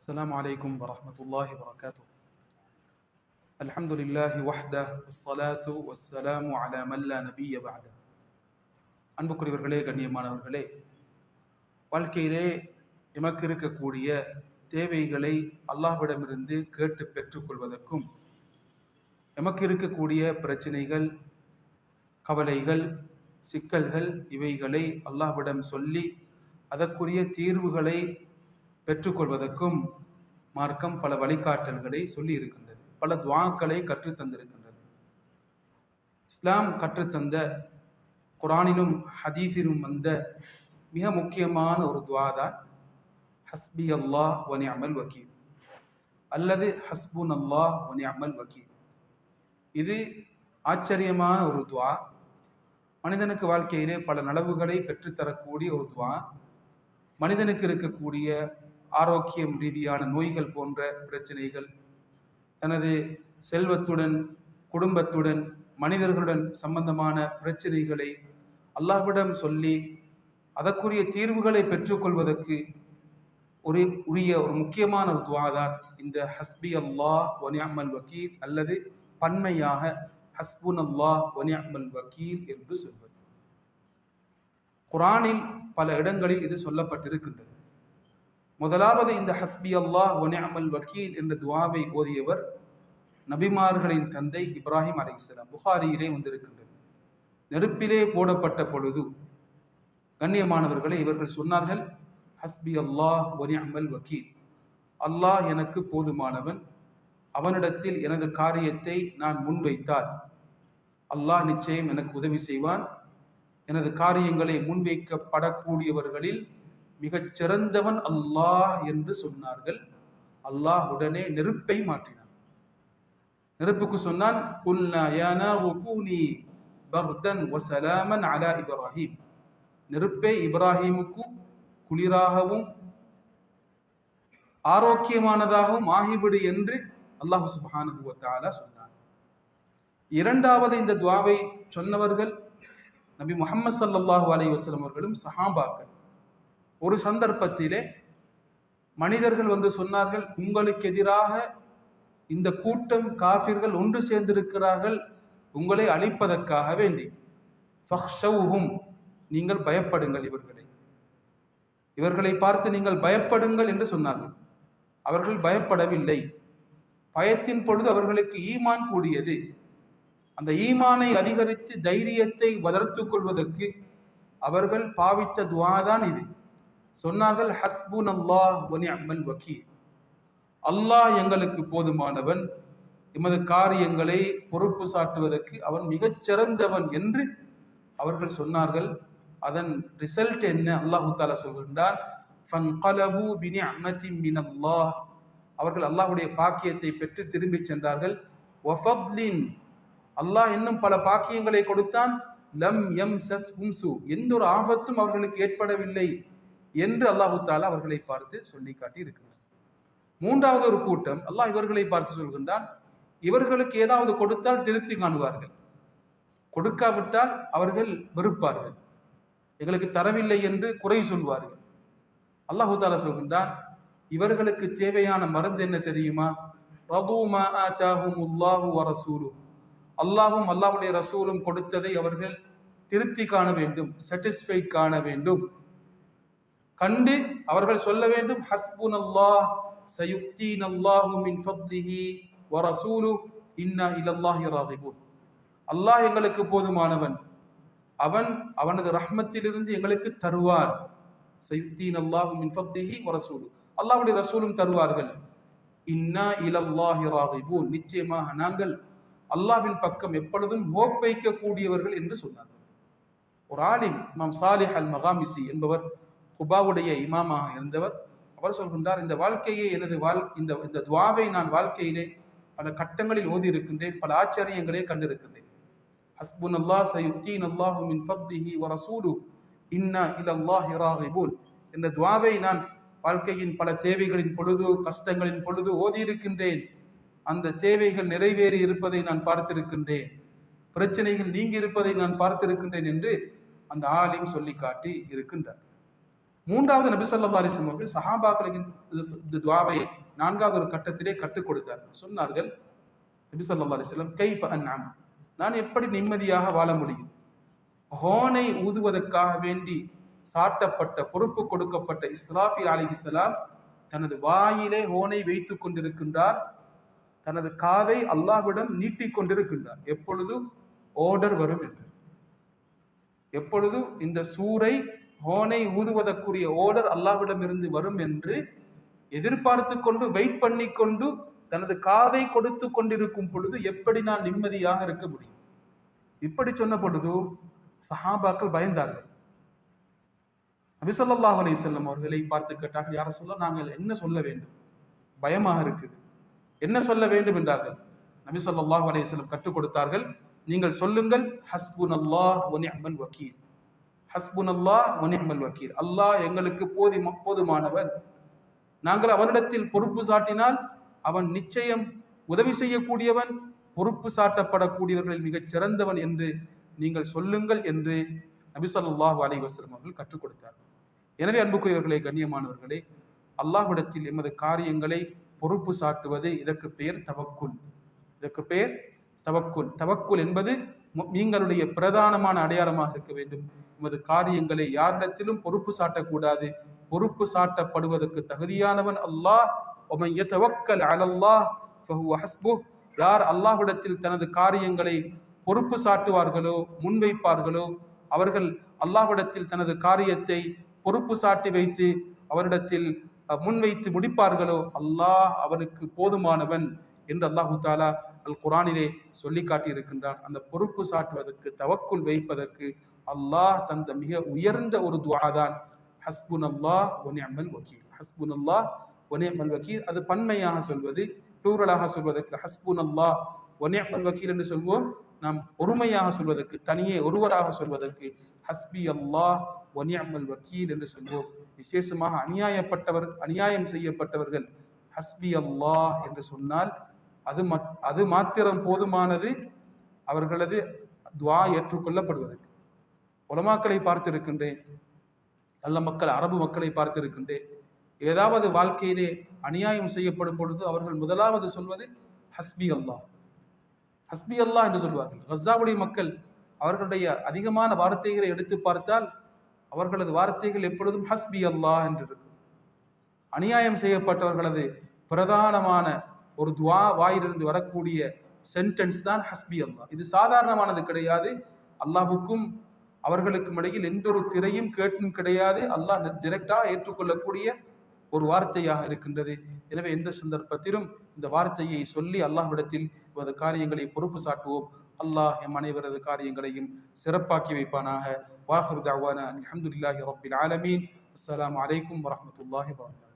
السلام عليكم ورحمة الله وبركاته الحمد لله وحده والصلاة والسلام على من لا نبي بعده அன்புக்குரியவர்களே கண்ணியமானவர்களே வாழ்க்கையிலே எமக்கு இருக்கக்கூடிய தேவைகளை அல்லாஹ்விடமிருந்து கேட்டு பெற்றுக்கொள்வதற்கும் எமக்கு இருக்கக்கூடிய பிரச்சனைகள் கவலைகள் சிக்கல்கள் இவைகளை அல்லாஹ்விடம் சொல்லி அதற்குரிய தீர்வுகளை பெற்றுக்கொள்வதற்கும் மார்க்கம் பல வழிகாட்டல்களை சொல்லி இருக்கின்றது பல துவாக்களை கற்றுத் தந்திருக்கின்றது இஸ்லாம் கற்றுத்தந்த குரானிலும் ஹதீஃபிலும் வந்த மிக முக்கியமான ஒரு துவா தான் ஹஸ்பி அல்லா ஒனி அமல் வக்கீல் அல்லது ஹஸ்புன் அல்லா ஒனி அமல் வக்கீல் இது ஆச்சரியமான ஒரு துவா. மனிதனுக்கு வாழ்க்கையிலே பல நலவுகளை பெற்றுத்தரக்கூடிய ஒரு துவா. மனிதனுக்கு இருக்கக்கூடிய ஆரோக்கியம் ரீதியான நோய்கள் போன்ற பிரச்சனைகள் தனது செல்வத்துடன் குடும்பத்துடன் மனிதர்களுடன் சம்பந்தமான பிரச்சனைகளை அல்லாஹ்விடம் சொல்லி அதற்குரிய தீர்வுகளை பெற்றுக்கொள்வதற்கு ஒரு உரிய ஒரு முக்கியமான ஒரு துவாதான் இந்த ஹஸ்பி அல்லாஹ் ஒனியாமல் வக்கீல் அல்லது பன்மையாக ஹஸ்புன் அல்லாஹ் ஒனியாமல் வக்கீல் என்று சொல்வது. குரானில் பல இடங்களில் இது சொல்லப்பட்டிருக்கின்றது. முதலாவது இந்த ஹஸ்பி அல்லாஹ் ஒனியாமல் வக்கீல் என்ற துவாவை ஓதியவர் நபிமார்களின் தந்தை இப்ராஹிம் அலிஸ்லாம் புகாரியிலே வந்திருக்கின்றது. நெருப்பிலே போடப்பட்ட பொழுது கண்ணியமானவர்களை இவர்கள் சொன்னார்கள் ஹஸ்பி அல்லாஹ் ஒனியாமல் வக்கீல். அல்லாஹ் எனக்கு போதுமானவன். அவனிடத்தில் எனது காரியத்தை நான் முன்வைத்தால் அல்லாஹ் நிச்சயம் எனக்கு உதவி செய்வான். எனது காரியங்களை முன்வைக்கப்படக்கூடியவர்களில் மிகச் சிறந்தவன் அல்லாஹ் என்று சொன்னார்கள். அல்லாஹ் உடனே நெருப்பை மாற்றினான். நெருப்புக்கு சொன்னான் அலா இப்ராஹிம். நெருப்பே இப்ராஹிமுக்கு குளிராகவும் ஆரோக்கியமானதாகவும் ஆகிவிடு என்று அல்லாஹு சுப்ஹானஹு சொன்னான். இரண்டாவது இந்த துவாவை சொன்னவர்கள் நபி முஹம்மது சல்லாஹூ அலைஹி வஸல்லம் அவர்களும் சஹாபாக்கள். ஒரு சந்தர்ப்பத்திலே மனிதர்கள் வந்து சொன்னார்கள் உங்களுக்கு எதிராக இந்த கூட்டம் காஃபிர்கள் ஒன்று சேர்ந்திருக்கிறார்கள் உங்களை அழிப்பதற்காக வேண்டி. ஃபஹ்ஷவுஹும் நீங்கள் பயப்படுங்கள் இவர்களை. இவர்களை பார்த்து நீங்கள் பயப்படுங்கள் என்று சொன்னார்கள். அவர்கள் பயப்படவில்லை. பயத்தின் பொழுது அவர்களுக்கு ஈமான் கூடியது. அந்த ஈமானை அதிகரித்து தைரியத்தை வளர்த்து கொள்வதற்கு அவர்கள் பாவித்த துவா தான் இது. சொன்னார்கள் ஹஸ்புன் அல்லாஹ் ஒனி அம்மல் வக்கீல் அல்லாஹ் எங்களுக்கு போதுமானவன். எமது காரியங்களை பொறுப்பு சாட்டுவதற்கு அவன் மிகச் சிறந்தவன் என்று அவர்கள் சொன்னார்கள். அதன் ரிசல்ட் என்ன? அல்லாஹு தாலா சொல்கின்றான் அவர்கள் அல்லாஹ்வுடைய பாக்கியத்தை பெற்று திரும்பி சென்றார்கள். வஃபத்லின் அல்லாஹ் இன்னும் பல பாக்கியங்களை கொடுத்தான். லம் எம் சஸ் உம்சு. எந்த ஒரு ஆபத்தும் அவர்களுக்கு ஏற்படவில்லை. என்று அல்லாஹு தாலா அவர்களை பார்த்து சொல்லி காட்டி இருக்கிறார் மூன்றாவது ஒரு கூட்டம் அல்லாஹ் இவர்களை பார்த்து சொல்கின்றான் இவர்களுக்கு ஏதாவது கொடுத்தால் திருப்தி காணுவார்கள். கொடுக்காவிட்டால் அவர்கள் வெறுப்பார்கள். எங்களுக்கு தரவில்லை என்று குறை சொல்வார்கள். அல்லாஹு தாலா சொல்கின்றான் இவர்களுக்கு தேவையான மருந்து என்ன தெரியுமா? அல்லாஹும் அல்லாஹுடைய ரசூலும் கொடுத்ததை அவர்கள் திருப்தி காண வேண்டும் சாட்டிஸ்ஃபைட் காண வேண்டும். கண்டு அவர்கள் சொல்ல வேண்டும் ஹஸ்புன் அல்லாஹ் சயுக்தீன் அல்லாஹு மின் ஃபத்லிஹி வ ரசூலு இன்னா இல்லல்லாஹி ராகிபூன். அல்லாஹ் எங்களுக்கு போதுமானவன். அவன் அவனது ரஹ்மத்திலிருந்து எங்களுக்கு தருவான். சயுக்தீன் அல்லாஹு மின் ஃபத்லிஹி வ ரசூலு அல்லாஹ்வுடைய ரசூலும் தருவார்கள். இன்னா இலல்லாஹி ராகிபூன். நிச்சயமாக நாங்கள் அல்லாஹ்வின் பக்கம் எப்பொழுதும் ஹோப் வைக்கக்கூடியவர்கள் என்று சொன்னார்கள். ஒரு ஆலிம் இமாம் சாலிஹ் அல் மகாமிசி என்பவர் குபாவுடைய இமாமாக இருந்தவர். அவர் சொல்கின்றார் இந்த வாழ்க்கையை எனது வாழ் இந்த இந்த துவாவை நான் வாழ்க்கையிலே பல கட்டங்களில் ஓதி இருக்கின்றேன் பல ஆச்சரியங்களே கண்டிருக்கின்றேன். ஹஸ்புன் அல்லாஹ் சயுத்தீன் அல்லாஹு மின் ஃபக்திஹி வ ரசூலு இன்னா இலல்லாஹி ராகிபூன். இந்த துவாவை நான் வாழ்க்கையின் பல தேவைகளின் பொழுது கஷ்டங்களின் பொழுது ஓதியிருக்கின்றேன். அந்த தேவைகள் நிறைவேறி இருப்பதை நான் பார்த்திருக்கின்றேன். பிரச்சனைகள் நீங்கி இருப்பதை நான் பார்த்திருக்கின்றேன் என்று அந்த ஆலிம் சொல்லி காட்டி இருக்கின்றார். மூன்றாவது நபி சொல்லா அலிஸ்லம் அவர்கள் சஹாபாக்களின் இந்த- துவாவை நான்காவது ஒரு கட்டத்திலே கற்றுக் கொடுத்தார். சொன்னார்கள் நபி சொல்லா அலிஸ்லம் வஸல்லம் கைஃப நான் எப்படி நிம்மதியாக வாழ முடியும்? ஹோனை ஊதுவதற்காக வேண்டி சாட்டப்பட்ட பொறுப்பு கொடுக்கப்பட்ட இஸ்லாஃபி அலைஹிஸ்ஸலாம் தனது வாயிலே ஹோனை வைத்துக் கொண்டிருக்கின்றார். தனது காதை அல்லாஹ்விடம் நீட்டிக் கொண்டிருக்கின்றார். எப்பொழுதும் ஓர்டர் வரும் என்று. எப்பொழுதும் இந்த சூரை ஹோனை ஊதுவதற்குரிய ஓடர் அல்லாவிடமிருந்து இருந்து வரும் என்று எதிர்பார்த்து கொண்டு வெயிட் பண்ணி கொண்டு தனது காதை கொடுத்து கொண்டிருக்கும் பொழுது எப்படி நான் நிம்மதியாக இருக்க முடியும்? இப்படி சொன்ன பொழுது சஹாபாக்கள் பயந்தார்கள். நபி அலி செல்லம் அவர்களை பார்த்து கேட்டார்கள் யார சொல்ல நாங்கள் என்ன சொல்ல வேண்டும்? பயமாக இருக்குது. என்ன சொல்ல வேண்டும்? என்றார்கள். நபிசல்லாஹ் அலி செல்லம் கற்றுக் கொடுத்தார்கள் நீங்கள் சொல்லுங்கள் ஹஸ்புனல்லாஹ் வ அம்மன் வக்கீல் ஹஸ்புனல்லாஹ் வ நிஅமல் வக்கீல். அல்லாஹ் எங்களுக்கு போதி போதுமானவன். நாங்கள் அவனிடத்தில் பொறுப்பு சாட்டினால் அவன் நிச்சயம் உதவி செய்யக்கூடியவன் பொறுப்பு சாட்டப்படக்கூடியவர்களில் மிகச் சிறந்தவன் என்று நீங்கள் சொல்லுங்கள் என்று நபிசல்லாஹ் ஸல்லல்லாஹு அலைஹி அவர்கள் கற்றுக் கொடுத்தார். எனவே அன்புக்குரியவர்களே கண்ணியமானவர்களே அல்லாஹ்விடத்தில் எமது காரியங்களை பொறுப்பு சாட்டுவது இதற்கு பெயர் தவக்குல். இதற்கு பெயர் தவக்குல். தவக்குல் என்பது நீங்களுடைய பிரதானமான அடையாளமாக இருக்க வேண்டும். எமது காரியங்களை யாரிடத்திலும் பொறுப்பு சாட்டக்கூடாது. பொறுப்பு சாட்டப்படுவதற்கு தகுதியானவன் அல்லாஹ். யார் அல்லாஹ்விடத்தில் தனது காரியங்களை பொறுப்பு சாட்டுவார்களோ முன்வைப்பார்களோ அவர்கள் அல்லாஹ்விடத்தில் தனது காரியத்தை பொறுப்பு சாட்டி வைத்து அவரிடத்தில் முன்வைத்து முடிப்பார்களோ அல்லாஹ் அவருக்கு போதுமானவன் என்று அல்லாஹு தாலா அல் குரானிலே சொல்லி காட்டியிருக்கின்றான். அந்த பொறுப்பு சாட்டுவதற்கு தவக்குள் வைப்பதற்கு அல்லாஹ் தந்த மிக உயர்ந்த ஒரு துவா தான் ஹஸ்புன் அல்லாஹ் ஒனியமல் வக்கீல் ஹஸ்புன் அல்லாஹ் ஒனியமல் வக்கீல் அது பன்மையாக சொல்வது பியூரலாக சொல்வதற்கு ஹஸ்புன் அல்லாஹ் அம்மன் வக்கீல் என்று சொல்வோம். நாம் ஒருமையாக சொல்வதற்கு தனியே ஒருவராக சொல்வதற்கு ஹஸ்பி அல்லாஹ் ஒனியம்மல் வக்கீல் என்று சொல்வோம். விசேஷமாக அநியாயப்பட்டவர் அநியாயம் செய்யப்பட்டவர்கள் ஹஸ்பி அல்லாஹ் என்று சொன்னால் அது மத் அது மாத்திரம் போதுமானது அவர்களது துவா ஏற்றுக்கொள்ளப்படுவதற்கு. உலமாக்களை பார்த்திருக்கின்றேன். நல்ல மக்கள் அரபு மக்களை பார்த்திருக்கின்றேன். ஏதாவது வாழ்க்கையிலே அநியாயம் செய்யப்படும் பொழுது அவர்கள் முதலாவது சொல்வது ஹஸ்பி அல்லாஹ். ஹஸ்பி அல்லாஹ் என்று சொல்வார்கள். கசாவுடைய மக்கள் அவர்களுடைய அதிகமான வார்த்தைகளை எடுத்து பார்த்தால் அவர்களது வார்த்தைகள் எப்பொழுதும் ஹஸ்பி அல்லாஹ் என்று இருக்கும் அநியாயம் செய்யப்பட்டவர்களது பிரதானமான ஒரு துவா வாயிலிருந்து வரக்கூடிய சென்டென்ஸ் தான் ஹஸ்பி அல்லாஹ். இது சாதாரணமானது கிடையாது. அல்லாஹுக்கும் அவர்களுக்கும் இடையில் எந்த ஒரு திரையும் கேட்டும் கிடையாது. அல்லாஹ் டிரெக்டாக ஏற்றுக்கொள்ளக்கூடிய ஒரு வார்த்தையாக இருக்கின்றது. எனவே எந்த சந்தர்ப்பத்திலும் இந்த வார்த்தையை சொல்லி அல்லாஹ்விடத்தில் இவரது காரியங்களை பொறுப்பு சாட்டுவோம். அல்லாஹ் எம் அனைவரது காரியங்களையும் சிறப்பாக்கி வைப்பானாக. வாஹர் தாவான அல்ஹம்துலில்லாஹி ரப்பில் ஆலமீன். அஸ்ஸலாமு அலைக்கும் வரஹ்மத்துல்லாஹி வபரகாத்துஹு